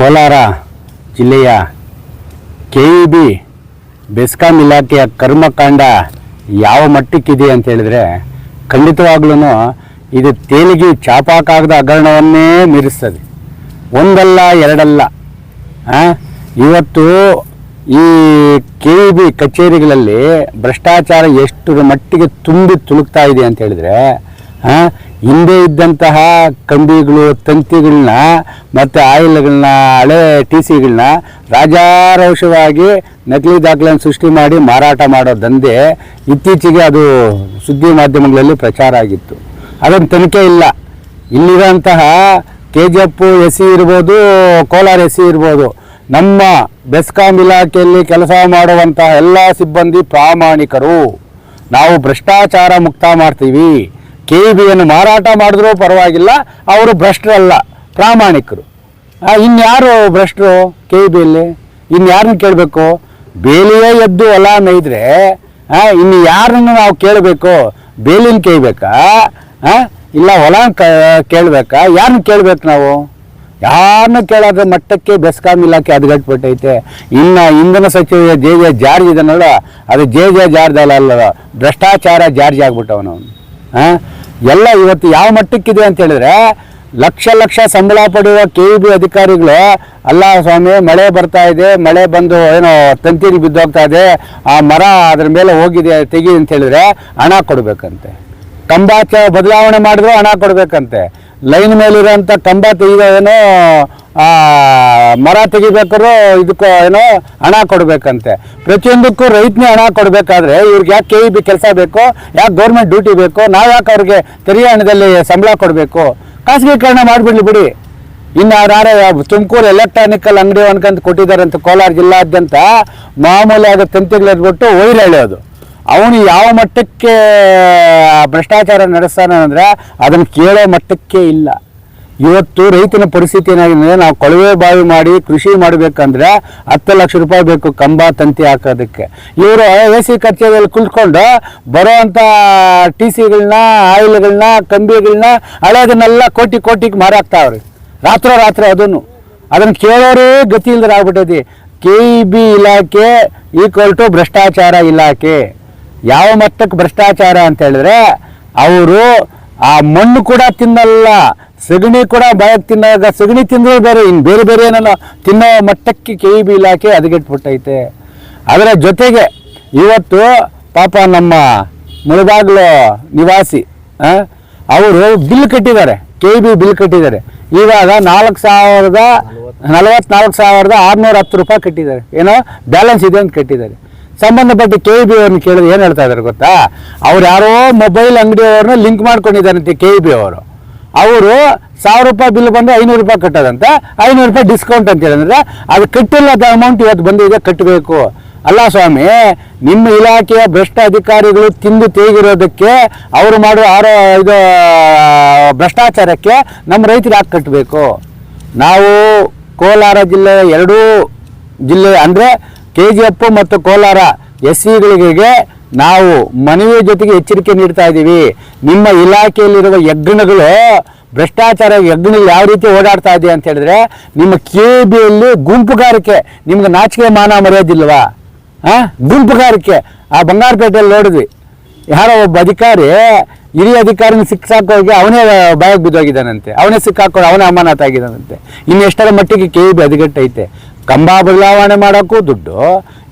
ಕೋಲಾರ ಜಿಲ್ಲೆಯ K E B BESCOM ಇಲಾಖೆಯ ಕರ್ಮಕಾಂಡ ಯಾವ ಮಟ್ಟಕ್ಕಿದೆ ಅಂತ ಹೇಳಿದ್ರೆ ಖಂಡಿತವಾಗ್ಲೂ ಇದು ತೇಲಿಗೆ ಚಾಪಾಕಾಗದ ಹಗರಣವನ್ನೇ ಮೀರಿಸ್ತದೆ ಒಂದಲ್ಲ, ಎರಡಲ್ಲ? ಇವತ್ತು ಈ ಕೆ ಇ ಬಿ ಕಚೇರಿಗಳಲ್ಲಿ ಭ್ರಷ್ಟಾಚಾರ ಎಷ್ಟು ಮಟ್ಟಿಗೆ ತುಂಬಿ ತುಳುಕ್ತಾ ಇದೆ ಅಂತ ಹೇಳಿದ್ರೆ ಹಿಂದೆ ಇದ್ದಂತಹ ಕಂಬಿಗಳು, ತಂತಿಗಳನ್ನ ಮತ್ತು ಆಯಿಲ್ಗಳನ್ನ, ಹಳೆ ಟಿ ಸಿಗಳನ್ನ ರಾಜಾರೋಷವಾಗಿ ನಕಲಿ ದಾಖಲೆಯನ್ನು ಸೃಷ್ಟಿ ಮಾಡಿ ಮಾರಾಟ ಮಾಡೋ ದಂಧೆ ಇತ್ತೀಚೆಗೆ ಅದು ಸುದ್ದಿ ಮಾಧ್ಯಮಗಳಲ್ಲಿ ಪ್ರಚಾರ ಆಗಿತ್ತು. ಅದೊಂದು ತನಿಖೆ ಇಲ್ಲ. ಇಲ್ಲಿರೋಂತಹ K G F S C ಇರ್ಬೋದು, ಕೋಲಾರ ಎಸ್ ಸಿ ಇರ್ಬೋದು, ನಮ್ಮ ಬೆಸ್ಕಾಂ ಇಲಾಖೆಯಲ್ಲಿ ಕೆಲಸ ಮಾಡುವಂತಹ ಎಲ್ಲ ಸಿಬ್ಬಂದಿ ಪ್ರಾಮಾಣಿಕರು. ನಾವು ಭ್ರಷ್ಟಾಚಾರ ಮುಕ್ತ ಮಾಡ್ತೀವಿ. ಕೆ ಬಿಯನ್ನು ಮಾರಾಟ ಮಾಡಿದ್ರೂ ಪರವಾಗಿಲ್ಲ, ಅವರು ಭ್ರಷ್ಟರಲ್ಲ, ಪ್ರಾಮಾಣಿಕರು. ಇನ್ಯಾರು ಭ್ರಷ್ಟರು ಕೆ ಬಿಯಲ್ಲಿ ಇನ್ಯಾರನ್ನ ಕೇಳಬೇಕು? ಬೇಲಿಯೇ ಎದ್ದು ಹೊಲ ಮೇಯ್ದ್ರೆ ಇನ್ನು ಯಾರನ್ನು ನಾವು ಕೇಳಬೇಕು? ಬೇಲಿನ ಕೇಳಬೇಕಾ? ಇಲ್ಲ ಹೊಲ ಕ, ಕೇಳಬೇಕಾ? ಯಾರನ್ನ ಕೇಳಬೇಕು ನಾವು? ಯಾರನ್ನ ಕೇಳೋದ್ರ ಮಟ್ಟಕ್ಕೆ ಬೆಸ್ಕಾಂ ಇಲಾಖೆ ಹದಗೆಟ್ಬಿಟ್ಟೈತೆ. ಇನ್ನು ಇಂಧನ ಸಚಿವ ಜೆ ಜೆ ಜಾರ್ಜ್ ಇದನ್ನಲ್ಲ, ಅದು ಜೆ ಜೆ ಜಾರ್ಜ್ ಅಲ್ಲ ಭ್ರಷ್ಟಾಚಾರ ಜಾರ್ಜ್ ಆಗ್ಬಿಟ್ಟವನು ಹಾಂ ಎಲ್ಲ ಇವತ್ತು ಯಾವ ಮಟ್ಟಕ್ಕಿದೆ ಅಂತ ಹೇಳಿದ್ರೆ ಲಕ್ಷ ಲಕ್ಷ ಸಂಬಳ ಪಡೆಯುವ ಕೆ ಇ ಬಿ ಅಧಿಕಾರಿಗಳು, ಅಲ್ಲ ಸ್ವಾಮಿ, ಮಳೆ ಬರ್ತಾ ಇದೆ, ಮಳೆ ಬಂದು ಏನೋ ತಂತಿಗೆ ಬಿದ್ದೋಗ್ತಾ ಇದೆ, ಆ ಮರ ಅದ್ರ ಮೇಲೆ ಹೋಗಿದೆ ತೆಗಿ ಅಂತ ಹೇಳಿದ್ರೆ ಹಣ ಕೊಡಬೇಕಂತೆ. ಕಂಬ ಬದಲಾವಣೆ ಮಾಡಿದ್ರು ಹಣ ಕೊಡಬೇಕಂತೆ. ಲೈನ್ ಮೇಲಿರೋಂಥ ಕಂಬ ತೆಗೆಯೋದೇನೋ ಮರ ತೆಗಿಬೇಕಾದ್ರೂ ಇದಕ್ಕೂ ಏನೋ ಹಣ ಕೊಡಬೇಕಂತೆ. ಪ್ರತಿಯೊಂದಕ್ಕೂ ರೈತನೇ ಹಣ ಕೊಡಬೇಕಾದ್ರೆ ಇವ್ರಿಗೆ ಯಾಕೆ ಕೆ ಬಿ ಕೆಲಸ ಬೇಕು, ಯಾಕೆ ಗೌರ್ಮೆಂಟ್ ಡ್ಯೂಟಿ ಬೇಕು, ನಾವು ಯಾಕೆ ಅವ್ರಿಗೆ ತೆರಿಗೆ ಹಣದಲ್ಲಿ ಸಂಬಳ ಕೊಡಬೇಕು? ಖಾಸಗೀಕರಣ ಮಾಡಿಬಿಡ್ಲಿ ಬಿಡಿ. ಇನ್ನು ಯಾರು ತುಮಕೂರು ಎಲೆಕ್ಟ್ರಾನಿಕಲ್ ಅಂಗಡಿ ಅನ್ಕಂತ ಕೊಟ್ಟಿದ್ದಾರೆ ಅಂತ ಕೋಲಾರ ಜಿಲ್ಲಾದ್ಯಂತ ಮಾಮೂಲಿ ಆದ ತಂತಿಗಳು ಇಟ್ಬಿಟ್ಟು ವೈರ್ ಅವನು ಯಾವ ಮಟ್ಟಕ್ಕೆ ಭ್ರಷ್ಟಾಚಾರ ನಡೆಸ್ತಾನೆ ಅಂದರೆ ಅದನ್ನು ಕೇಳೋ ಮಟ್ಟಕ್ಕೆ ಇಲ್ಲ. ಇವತ್ತು ರೈತನ ಪರಿಸ್ಥಿತಿ ಏನಾಗಿದೆ? ನಾವು ಕೊಳವೆ ಬಾವಿ ಮಾಡಿ ಕೃಷಿ ಮಾಡಬೇಕಂದ್ರೆ ಹತ್ತು ಲಕ್ಷ ರೂಪಾಯಿ ಬೇಕು ಕಂಬ, ತಂತಿ ಹಾಕೋದಕ್ಕೆ. ಇವರು ಎ ಸಿ ಕಚೇರಿಯಲ್ಲಿ ಕುಳ್ಕೊಂಡು ಬರೋವಂಥ ಟಿ ಸಿಗಳನ್ನ ಆಯಿಲ್ಗಳನ್ನ, ಕಂಬಿಗಳನ್ನ ಹಳೆದನ್ನೆಲ್ಲ ಕೋಟಿ ಕೋಟಿಗೆ ಮಾರಾಕ್ತಾವ್ರಿ. ರಾತ್ರೋ ರಾತ್ರಿ ಅದನ್ನು. ಅದನ್ನು ಕೇಳೋರೇ ಗತಿ ಇಲ್ದ್ರೆ ಆಗ್ಬಿಟ್ಟೈತಿ. ಕೆ ಇ ಬಿ ಇಲಾಖೆ ಈಕ್ವಲ್ ಟು ಭ್ರಷ್ಟಾಚಾರ ಇಲಾಖೆ. ಯಾವ ಮಟ್ಟಕ್ಕೆ ಭ್ರಷ್ಟಾಚಾರ ಅಂತ ಹೇಳಿದ್ರೆ, ಅವರು ಆ ಮಣ್ಣು ಕೂಡ ತಿನ್ನಲ್ಲ, ಸಗಣಿ ಕೂಡ ಬಾಯಕ್ಕೆ ತಿನ್ನಾಗ ಸಗಣಿ ತಿಂದ್ರೆ ಬೇರೆ ಇನ್ನು ಬೇರೆ ಬೇರೆ ಏನೋ ತಿನ್ನೋ ಮಟ್ಟಕ್ಕೆ ಕೆ ಬಿ ಇಲಾಖೆ ಹದಗೆಟ್ಬಿಟ್ಟೈತೆ. ಅದರ ಜೊತೆಗೆ ಇವತ್ತು ಪಾಪ ನಮ್ಮ ಮುಳಬಾಗ್ಲು ನಿವಾಸಿ ಅವರು ಬಿಲ್ ಕಟ್ಟಿದ್ದಾರೆ ಕೆ ಬಿ ಬಿಲ್ ಕಟ್ಟಿದ್ದಾರೆ. ಇವಾಗ ನಾಲ್ಕು ಸಾವಿರದ, ನಲವತ್ನಾಲ್ಕು ಸಾವಿರದ ಆರುನೂರ ಹತ್ತು ರೂಪಾಯಿ ಕಟ್ಟಿದ್ದಾರೆ. ಏನೋ ಬ್ಯಾಲೆನ್ಸ್ ಇದೆ ಅಂತ ಕಟ್ಟಿದ್ದಾರೆ. ಸಂಬಂಧಪಟ್ಟ ಕೆ ಇ ಬಿ ಅವ್ರನ್ನ ಕೇಳಿದ್ರೆ ಏನು ಹೇಳ್ತಾ ಇದ್ದಾರೆ ಗೊತ್ತಾ? ಅವ್ರು ಯಾರೋ ಮೊಬೈಲ್ ಅಂಗಡಿಯವ್ರನ್ನ ಲಿಂಕ್ ಮಾಡ್ಕೊಂಡಿದ್ದಾರಂತೆ ಕೆ ಇ ಬಿ ಅವರು. ಅವರು ಸಾವಿರ ರೂಪಾಯಿ ಬಿಲ್ ಬಂದರೆ ಐನೂರು ರೂಪಾಯಿ ಕಟ್ಟೋದಂತೆ, ಐನೂರು ರೂಪಾಯಿ ಡಿಸ್ಕೌಂಟ್ ಅಂತ ಹೇಳಿದ್ರೆ ಅದು ಕಟ್ಟಿಲ್ಲದ ಅಮೌಂಟ್ ಇವತ್ತು ಬಂದಿದೆ ಕಟ್ಟಬೇಕು. ಅಲ್ಲ ಸ್ವಾಮಿ, ನಿಮ್ಮ ಇಲಾಖೆಯ ಭ್ರಷ್ಟ ಅಧಿಕಾರಿಗಳು ತಿಂದು ತೇಗಿರೋದಕ್ಕೆ ಅವರು ಮಾಡುವ ಆರೋ ಇದು, ಭ್ರಷ್ಟಾಚಾರಕ್ಕೆ ನಮ್ಮ ರೈತರು ಯಾಕೆ ಕಟ್ಟಬೇಕು? ನಾವು ಕೋಲಾರ ಜಿಲ್ಲೆಯ ಎರಡೂ ಜಿಲ್ಲೆ ಅಂದರೆ ಕೆ ಜಿ ಎಫ್ ಮತ್ತು ಕೋಲಾರ ಎಸ್ ಸಿಗಳಿಗೆ ನಾವು ಮನವಿಯ ಜೊತೆಗೆ ಎಚ್ಚರಿಕೆ ನೀಡ್ತಾ ಇದ್ದೀವಿ. ನಿಮ್ಮ ಇಲಾಖೆಯಲ್ಲಿರುವ ಯಜ್ಞಗಳು, ಭ್ರಷ್ಟಾಚಾರ ಯಜ್ಞಗಳು ಯಾವ ರೀತಿ ಓಡಾಡ್ತಾ ಇದೆ ಅಂತ ಹೇಳಿದ್ರೆ, ನಿಮ್ಮ ಕೆ ಬಿಯಲ್ಲಿ ಗುಂಪುಗಾರಿಕೆ, ನಿಮ್ಗೆ ನಾಚಿಕೆ ಮಾನ ಮರೆಯೋದಿಲ್ವಾ ಹಾಂ ಗುಂಪುಗಾರಿಕೆ. ಆ ಬಂಗಾರಪೇಟೆಯಲ್ಲಿ ನೋಡಿದ್ವಿ. ಯಾರೋ ಒಬ್ಬ ಅಧಿಕಾರಿ, ಹಿರಿಯ ಅಧಿಕಾರಿನ ಸಿಕ್ಸಾಕೋಗಿ ಅವನೇ ಬಾಯಕ್ ಬಿದ್ದೋಗಿದ್ದಾನಂತೆ. ಅವನೇ ಸಿಕ್ಕಾಕೋ ಅವನೇ ಅಮಾನತ್ ಆಗಿದ್ದಾನಂತೆ ಇನ್ನು ಎಷ್ಟರ ಮಟ್ಟಿಗೆ ಕೆ ಬಿ ಹದಗೆಟ್ಟೈತೆ ಕಂಬ ಬದಲಾವಣೆ ಮಾಡೋಕ್ಕೂ ದುಡ್ಡು,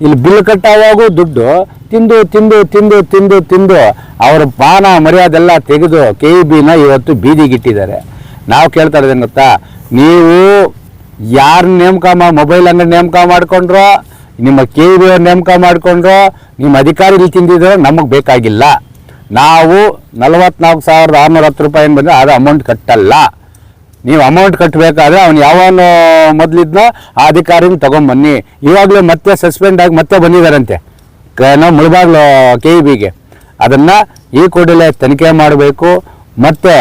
ಇಲ್ಲಿ ಬಿಲ್ ಕಟ್ಟಾವಾಗೂ ದುಡ್ಡು, ತಿಂದು ತಿಂದು ತಿಂದು ತಿಂದು ತಿಂದು ಅವರ ಪಾನ ಮರ್ಯಾದೆಲ್ಲ ತೆಗೆದು ಕೆ ಇ ಬಿನ ಇವತ್ತು ಬೀದಿಗಿಟ್ಟಿದ್ದಾರೆ ನಾವು ಕೇಳ್ತಾ ಇರೋದೇನು ಗೊತ್ತಾ? ನೀವು ಯಾರು ನೇಮಕ ಮಾ ಮೊಬೈಲ್ ಅಂಗಡಿ ನೇಮಕ ಮಾಡ್ಕೊಂಡ್ರೋ, ನಿಮ್ಮ ಕೆ ಇ ಬಿ ಅವ್ರು ನೇಮಕ ಮಾಡ್ಕೊಂಡ್ರೋ, ನಿಮ್ಮ ಅಧಿಕಾರಿಗಳು ತಿಂದಿದ್ರೆ ನಮಗೆ ಬೇಕಾಗಿಲ್ಲ. ನಾವು ನಲವತ್ನಾಲ್ಕು ಸಾವಿರದ ಆರುನೂರ ಹತ್ತು ರೂಪಾಯಿ ಬಂದರೆ ಅದು ಅಮೌಂಟ್ ಕಟ್ಟಲ್ಲ. ನೀವು ಅಮೌಂಟ್ ಕಟ್ಟಬೇಕಾದ್ರೆ ಅವ್ನು ಯಾವನು ಮೊದಲಿದ್ನೋ ಆ ಅಧಿಕಾರಿನ ತೊಗೊಂಬನ್ನಿ. ಇವಾಗಲೂ ಮತ್ತೆ ಸಸ್ಪೆಂಡ್ ಆಗಿ ಮತ್ತೆ ಬಂದಿದ್ದಾರಂತೆ ನಾವು ಮುಳಬಾಗ್ಲು ಕೆ ಇ ಬಿಗೆ ಅದನ್ನು ಈ ಕೂಡಲೇ ತನಿಖೆ ಮಾಡಬೇಕು. ಮತ್ತು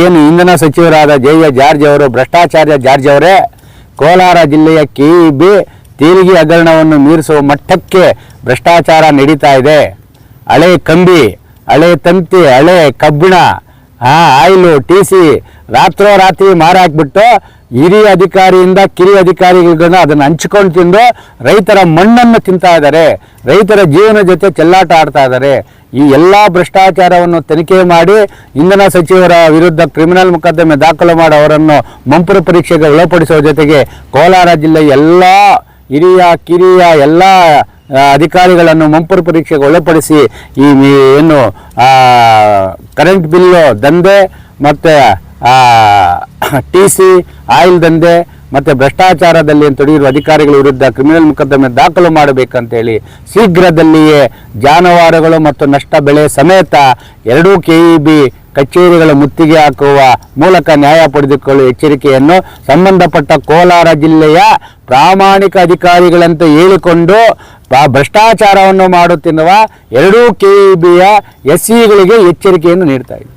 ಏನು ಇಂಧನ ಸಚಿವರಾದ ಜೆ ಎ ಜಾರ್ಜ್ ಅವರು, ಭ್ರಷ್ಟಾಚಾರ್ಯ ಜಾರ್ಜ್ ಅವರೇ, ಕೋಲಾರ ಜಿಲ್ಲೆಯ ಕೆ ಇ ಬಿ ತೆರಿಗೆ ಹಗರಣವನ್ನು ಮೀರಿಸುವ ಮಟ್ಟಕ್ಕೆ ಭ್ರಷ್ಟಾಚಾರ ನಡೀತಾ ಇದೆ. ಹಳೆ ಕಂಬಿ, ಹಳೆ ತಂತಿ, ಹಳೆ ಕಬ್ಬಿಣ ಆ, ಆಯಿಲು, ಟಿ ಸಿ ರಾತ್ರೋರಾತ್ರಿ ಮಾರಾಕ್ಬಿಟ್ಟು ಹಿರಿಯ ಅಧಿಕಾರಿಯಿಂದ ಕಿರಿಯ ಅಧಿಕಾರಿಗಳನ್ನ ಅದನ್ನು ಹಂಚ್ಕೊಂಡು ತಿಂದು ರೈತರ ಮಣ್ಣನ್ನು ತಿಂತಾ ಇದ್ದಾರೆ. ರೈತರ ಜೀವನ ಜೊತೆ ಚೆಲ್ಲಾಟ ಆಡ್ತಾ ಇದ್ದಾರೆ. ಈ ಎಲ್ಲ ಭ್ರಷ್ಟಾಚಾರವನ್ನು ತನಿಖೆ ಮಾಡಿ ಇಂಧನ ಸಚಿವರ ವಿರುದ್ಧ ಕ್ರಿಮಿನಲ್ ಮೊಕದ್ದಮೆ ದಾಖಲು ಮಾಡಿ ಅವರನ್ನು ಮಂಪುರ ಪರೀಕ್ಷೆಗೆ ಒಳಪಡಿಸುವ ಜೊತೆಗೆ ಕೋಲಾರ ಜಿಲ್ಲೆಯ ಎಲ್ಲ ಹಿರಿಯ, ಕಿರಿಯ ಎಲ್ಲ ಅಧಿಕಾರಿಗಳನ್ನು ಮಂಪುರ ಪರೀಕ್ಷೆಗೆ ಒಳಪಡಿಸಿ ಈ ಏನು ಕರೆಂಟ್ ಬಿಲ್ಲು ದಂಧೆ ಮತ್ತು ಟಿ ಸಿ ಆಯಿಲ್ ದಂಧೆ ಮತ್ತು ಭ್ರಷ್ಟಾಚಾರದಲ್ಲಿ ತೊಡಗಿರುವ ಅಧಿಕಾರಿಗಳ ವಿರುದ್ಧ ಕ್ರಿಮಿನಲ್ ಮೊಕದ್ದಮೆ ದಾಖಲು ಮಾಡಬೇಕಂತೇಳಿ ಶೀಘ್ರದಲ್ಲಿಯೇ ಜಾನುವಾರುಗಳು ಮತ್ತು ನಷ್ಟ ಬೆಳೆ ಸಮೇತ ಎರಡೂ ಕೆ ಇ ಬಿ ಕಚೇರಿಗಳ ಮುತ್ತಿಗೆ ಹಾಕುವ ಮೂಲಕ ನ್ಯಾಯ ಪಡೆದುಕೊಳ್ಳುವ ಎಚ್ಚರಿಕೆಯನ್ನು ಸಂಬಂಧಪಟ್ಟ ಕೋಲಾರ ಜಿಲ್ಲೆಯ ಪ್ರಾಮಾಣಿಕ ಅಧಿಕಾರಿಗಳಂತೆ ಹೇಳಿಕೊಂಡು ಭ್ರಷ್ಟಾಚಾರವನ್ನು ಮಾಡುತ್ತಿರುವ ಎರಡೂ ಕೆ ಇ ಬಿಯ ಎಸ್ ಸಿಗಳಿಗೆ ಎಚ್ಚರಿಕೆಯನ್ನು ನೀಡ್ತಾ ಇದೆ